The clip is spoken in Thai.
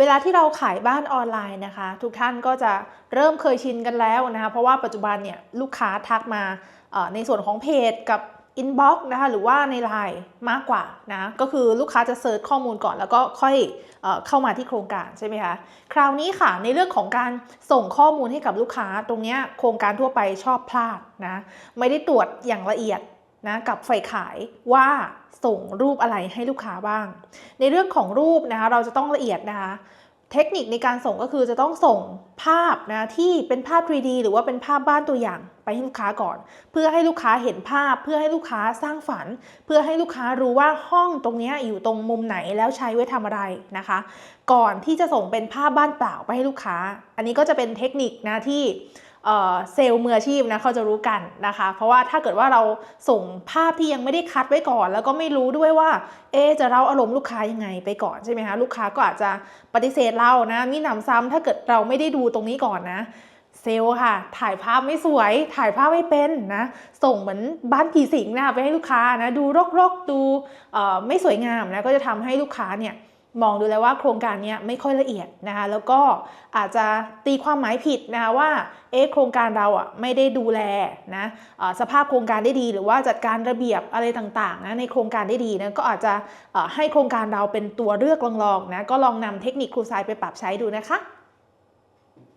เวลาที่เราขายบ้านออนไลน์นะคะ ทุกท่านก็จะเริ่มเคยชินกันแล้วนะคะเพราะว่าปัจจุบันเนี่ยลูกค้าทักมาในส่วนของเพจกับอินบ็อกซ์นะคะหรือว่าในไลน์มากกว่านะก็คือลูกค้าจะเซิร์ชข้อมูลก่อนแล้วก็ค่อยเอเข้ามาที่โครงการใช่ไหมคะคราวนี้ค่ะในเรื่องของการส่งข้อมูลให้กับลูกค้าตรงเนี้ยโครงการทั่วไปชอบพลาดนะไม่ได้ตรวจอย่างละเอียด นะกับฝ่ายขายว่าส่งรูปอะไรให้ลูกค้าบ้าง ในเรื่องของรูปนะคะเราจะต้องละเอียดนะคะเทคนิคในการส่งก็คือจะต้องส่งภาพนะที่เป็นภาพ 3D หรือว่าเป็นภาพบ้านตัวอย่างไปให้ลูกค้าก่อน เพื่อให้ลูกค้าเห็นภาพ เพื่อให้ลูกค้าสร้างฝัน เพื่อให้ลูกค้ารู้ว่าห้องตรงนี้อยู่ตรงมุมไหนแล้วใช้ไว้ทำอะไรนะคะ ก่อนที่จะส่งเป็นภาพบ้านเปล่าไปให้ลูกค้า อันนี้ก็จะเป็นเทคนิคนะที่ เซลล์มืออาชีพนะเขาจะรู้กันนะคะ เพราะว่าถ้าเกิดว่าเราส่งภาพที่ยังไม่ได้คัดไว้ก่อน แล้วก็ไม่รู้ด้วยว่า เอจะเล่าอารมณ์ลูกค้ายังไงไปก่อนใช่ไหมคะลูกค้าก็อาจจะปฏิเสธเรานะมีหนำซ้ำถ้าเกิดเราไม่ได้ดูตรงนี้ก่อนนะเซลล์ค่ะ ถ่ายภาพไม่สวย ถ่ายภาพไม่เป็นนะ ส่งเหมือนบ้านผีสิงนะคะไปให้ลูกค้านะ ดูรกๆ ดูไม่สวยงามนะ ก็จะทำให้ลูกค้าเนี่ย มองดูแล้วว่าโครงการนี้ไม่ค่อยละเอียดนะคะแล้วก็อาจจะตีความหมายผิดนะคะว่าเอ๊ะโครงการเราอะไม่ได้ดูแลนะสภาพโครงการได้ดี หรือว่าจัดการระเบียบอะไรต่างๆนะในโครงการได้ดีนะก็อาจจะให้โครงการเราเป็นตัวเลือกลองๆนะก็ลองนำเทคนิคครูทรายไปปรับใช้ดูนะคะ